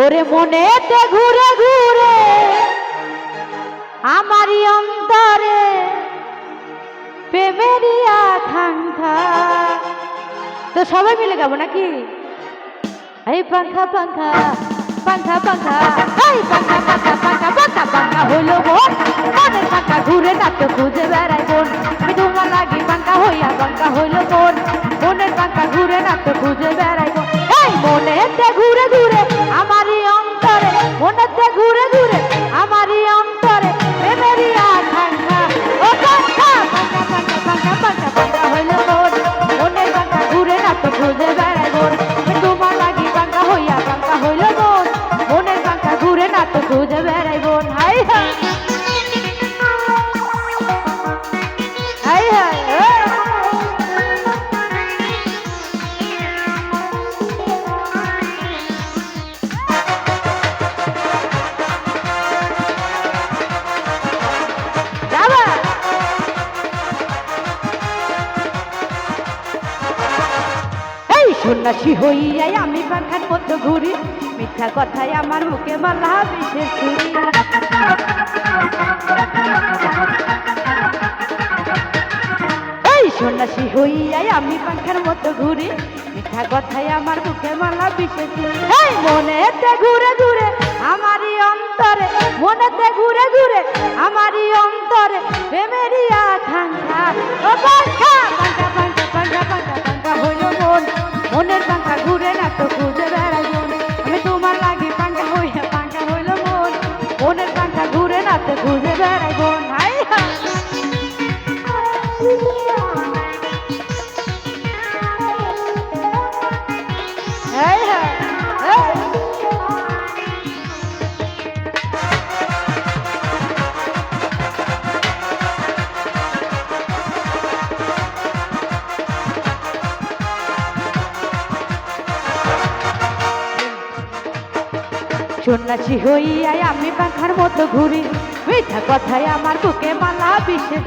ওরে মনেতে ঘুরে ঘুরে, আমারই অন্তরে প্রেমেরই আকাঙ্ক্ষা। তো সবাই মিলে গাবো নাকি? এই পাঙ্খা পাঙ্খা পাঙ্খা পাঙ্খা, এই পাঙ্খা পাঙ্খা পাঙ্খা পাঙ্খা পাঙ্খা হলো বোন। মনের পাঙ্খা ঘুরে না খুঁজে বোন। আমি তোমার লাগি পাঙ্খা হইয়া পাঙ্খা হইল বোন। মনের পাঙ্খা ঘুরে না খুঁজে বেড়াই বোন। এই মনেতে ঘুরে ঘুরে, আমারই অন্তরে মনেতে ঘুরে ঘুরে আমারই সন্ন্যাসী হইয়াই আমি পাখার মতো ঘুরি। মিথ্যা কথায় আমার মুখে মালা বিশেষ ছুরি। এই সন্ন্যাসী হইয়াই আমি পাখার মতো ঘুরি। মিথ্যা কথায় আমার মুখে মালা বিশেষ এই মনেতে ঘুরে ঘুরে আমারই অন্তরে, মনেতে ঘুরে ঘুরে আমারই অন্তরে প্রেমেরই আকাঙ্ক্ষা। ও পাঙ্খা পাঙ্খা পাঙ্খা পাঙ্খা পাঙ্খা হইল মন। মনের পাঙ্খা ঘুরে না তো খুঁজে বেড়াই আমি তোমার লাগি পাঙ্খা হইয়া পাঙ্খা হইল মন। মনের পাঙ্খা ঘুরে না খুঁজে বেড়াই সন্ন্যাসী হইয়াই আমি পাখার মতো ঘুরি। মিঠা কথায় আমার বুকে মালা বিশেষ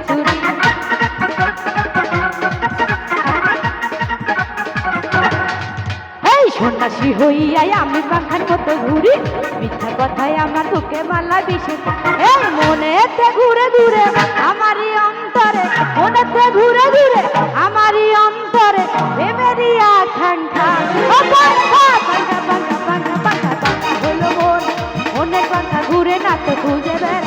এই সন্ন্যাসী হইয়াই আমি পাখার মতো ঘুরি। মিথ্যা কথায় আমার বুকে মালা বিশেষ এই মনেতে ঘুরে ঘুরে আমারই অন্তরে, মনেতে ঘুরে ঘুরে আমারই অন্তরে প্রেমেরই আকাঙ্ক্ষা ও পাঙ্খা খুঁজে বেড়াই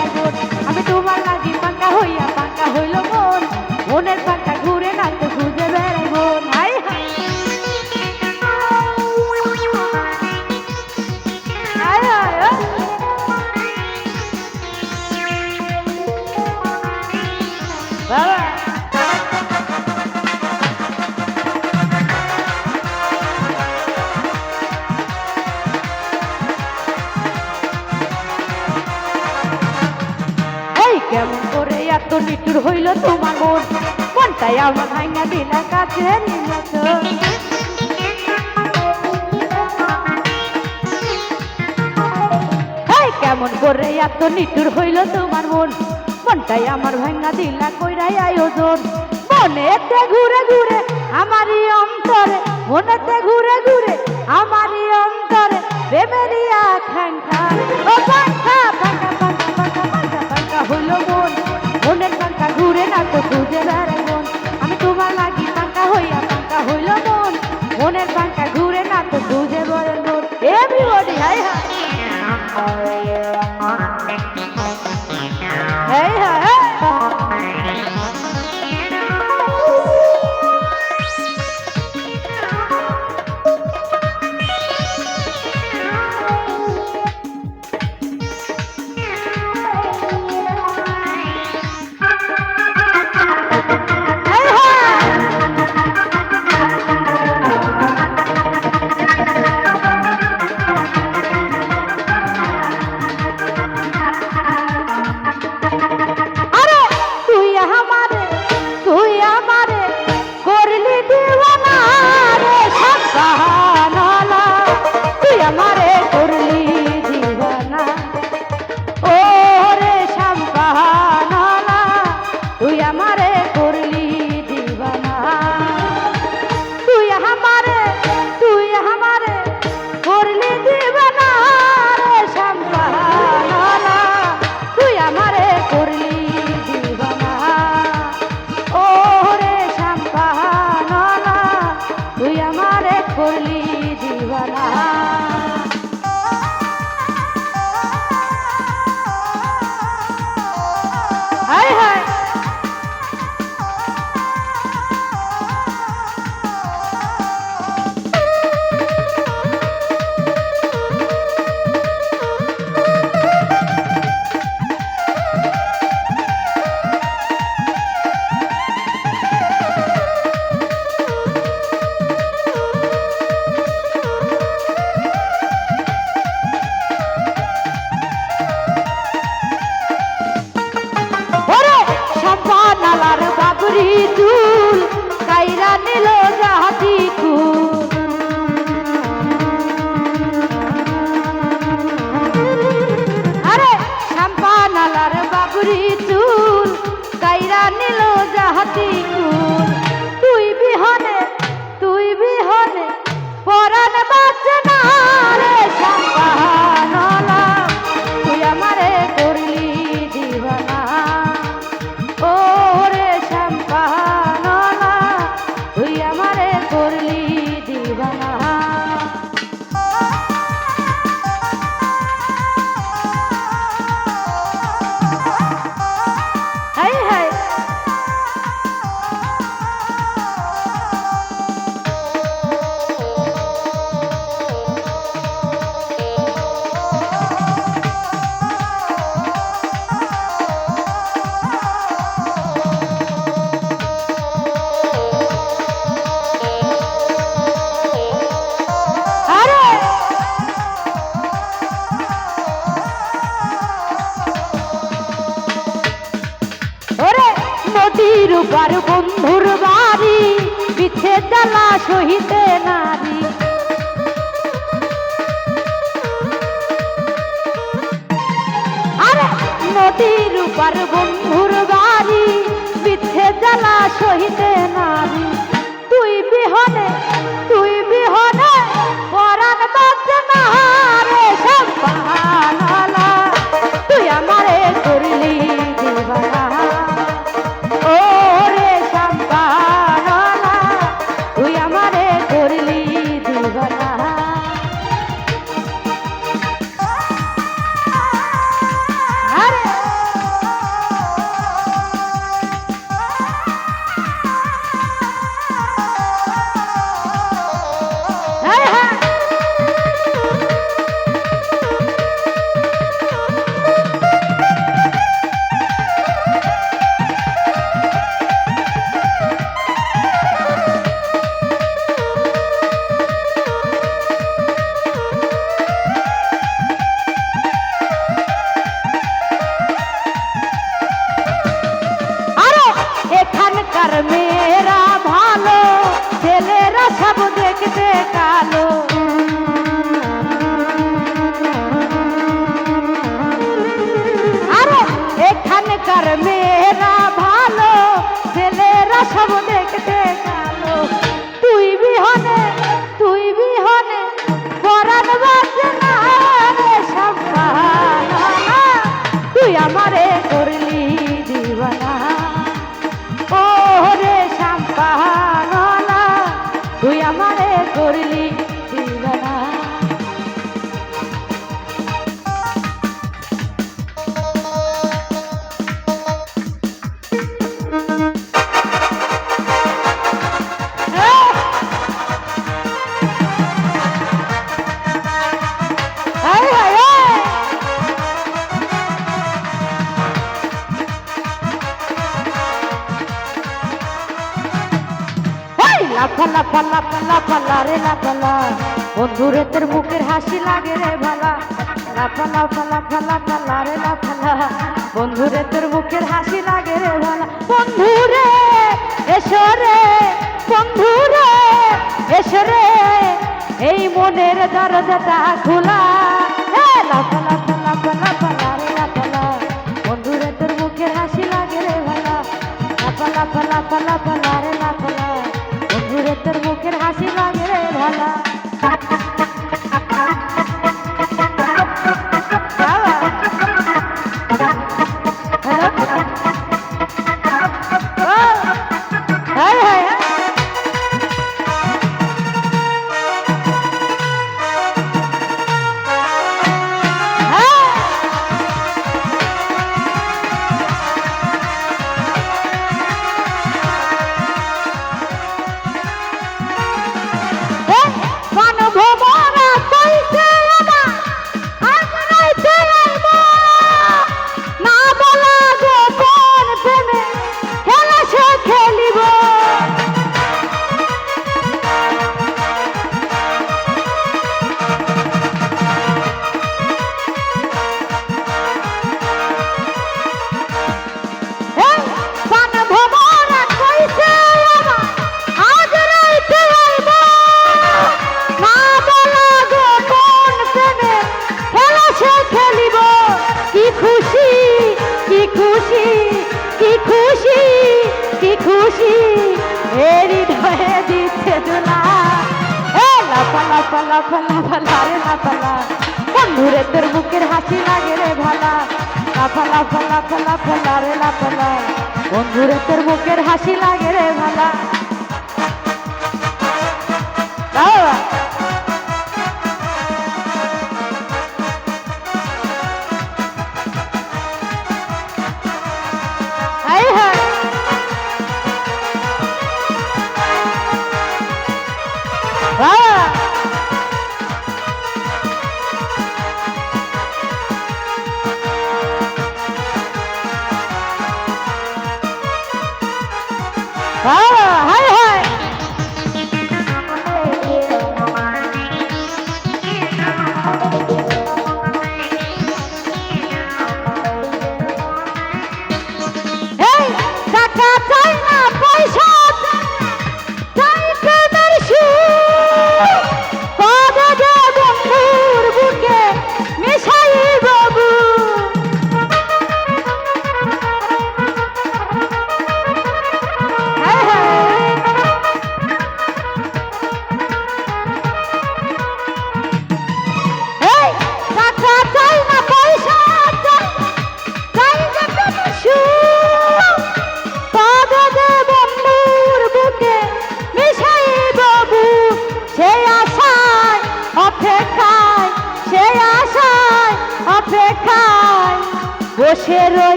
কাছে কেমন করে এত নিটুর হইল তোমার মন? মনটাই আমার ভাঙা দিলা কইরাই আয়োজন। মনেতে ঘুরে ঘুরে আমারই অন্তরে, মনেতে ঘুরে ঘুরে আমারই অন্তরে প্রেমেরই আকাঙ্ক্ষা ও পাঙ্খা পাঙ্খা পাঙ্খা পাঙ্খা পাঙ্খা হইল মন। মনের পাঙ্খা ঘুরে না তো খুঁজে বেড়াই মনের পাঙ্খা ঘুরে সাইরা নিল জাহাজি খুব। নদীর উপার বন্ধুর বাড়ি বিচ্ছেদ জ্বালা সহিতে নারী। আরে, নদীর উপার বন্ধুর বাড়ি বিচ্ছেদ জ্বালা সহিতে নারী। লাফা লারে লাফালা। বন্ধুরে তোর মুখের হাসি লাগে রে ভালা। লাফা লাফা লাফা লাফা লারে লাফালা। বন্ধুরে তোর মুখের হাসি লাগে রে ভালা। বন্ধুরে এসো রে বন্ধুরে এসো রে। এই মনের দরজাটা খোলা। হে ¡Gracias! লাফা লাফা লাফা রে লাফালা বন্ধুরে তোর বুকের হাসি লাগে রে ভালা। লাফা লাফা লাফা লাফা লারে লাফালা বন্ধুরে তোর বুকের হাসি লাগে রে ভালা। ಹಾಯ್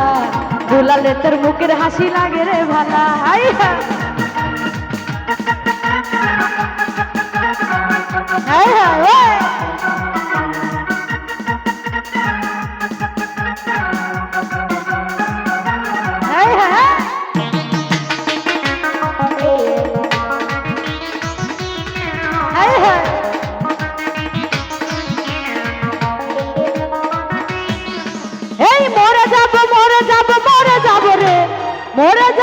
লারে লাফা লা। দুলালে তোর মুখের হাসি লাগে রে ভালা। হাই হ্যাঁ হাই।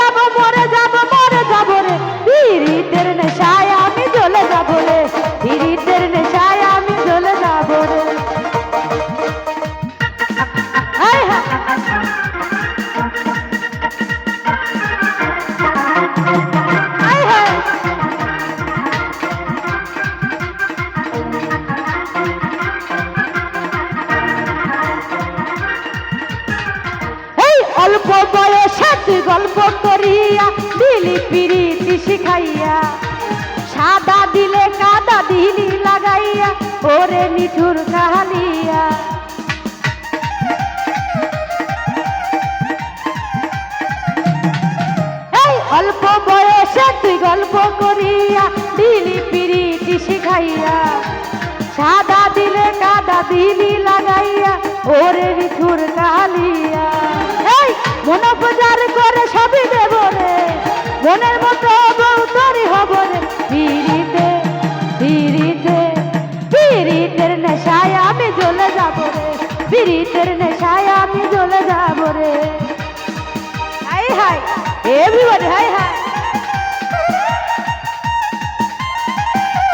যাব মরে যাব মরে যাব রে। বীরিতের নেশায় দিলি পিরিতি শিখাইয়া, সাদা দিলে কাদা দিলি লাগাইয়া, ওরে নিঠুর কালিয়া। এই মন বাজার করে সবই দেব রে, মনের মতো বউ তরি হব রে। পিরিতে পিরিতে, পিরিতের নেশায় আমি জ্বলে যাব রে, পিরিতের নেশায় আমি জ্বলে যাব রে। Hi hi, everybody, hi hi.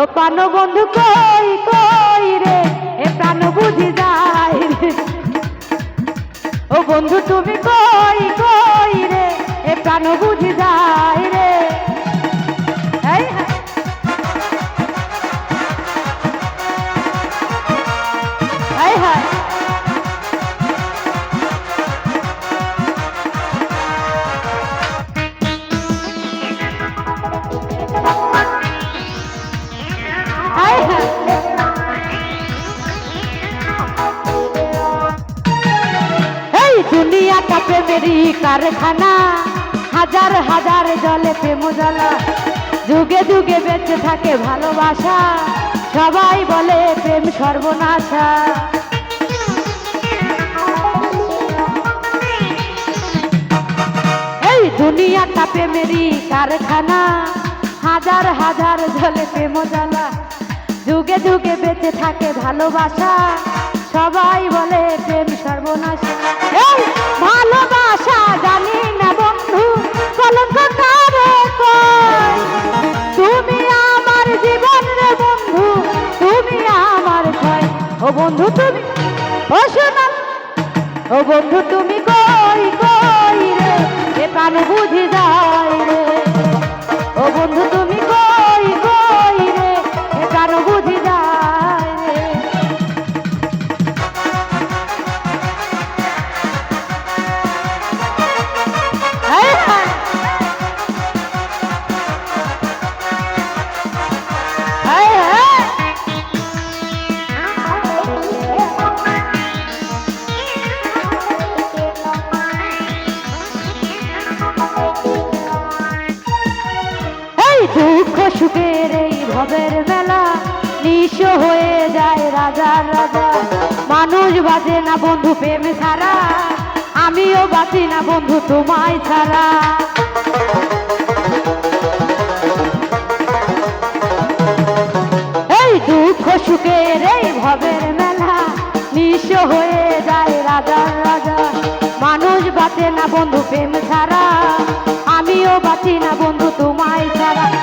ও পান বন্ধু কই কই রে? এ প্রাণ বুঝি যায় ও বন্ধু তুমি কই? দুনিয়াটা প্রেমেরই কারখানা। হাজার হাজার জলে প্রেম জ্বালা। যুগে যুগে বেঁচে থাকে ভালোবাসা। সবাই বলে প্রেম সর্বনাশা। এই দুনিয়াটা প্রেমেরই কারখানা। হাজার হাজার জলে প্রেম জ্বালা। যুগে যুগে বেঁচে থাকে ভালোবাসা। সবাই বলে প্রেম সর্বনাশা। এই ভালোবাসা জানি না বন্ধু তুমি আমার জীবন রে বন্ধু, তুমি আমার ভয়। ও বন্ধু তুমি ও শোনা ও বন্ধু তুমি কই কই রে? এ প্রাণ বুঝি যায় রে। ও বন্ধু তুমি বাজে না বন্ধু প্রেম ছাড়া? আমিও বাঁচি না বন্ধু তোমায় ছাড়া। এই দুঃখ সুখের এই ভবের মেলা নিঃস্ব হয়ে যায় রাজার রাজা। মানুষ বাঁচে না বন্ধু প্রেম ছাড়া। আমিও বাঁচি না বন্ধু তোমায় ছাড়া।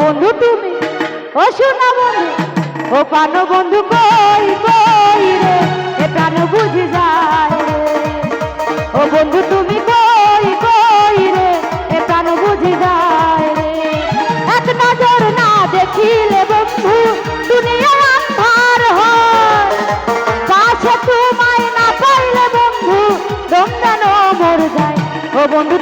বন্ধু তুমি, ও শোনা বন্ধু, ও প্রাণ বন্ধু কই কই রে, এ প্রাণ বুঝি যায় ও বন্ধু তুমি কই কই রে, এ প্রাণ বুঝি যায় রে। এক নজর না দেখিলে বন্ধু, দুনিয়া আন্ধার হয়। কাছে তোমায় না পাইলে বন্ধু, দম যেন মর যায়। ও বন্ধু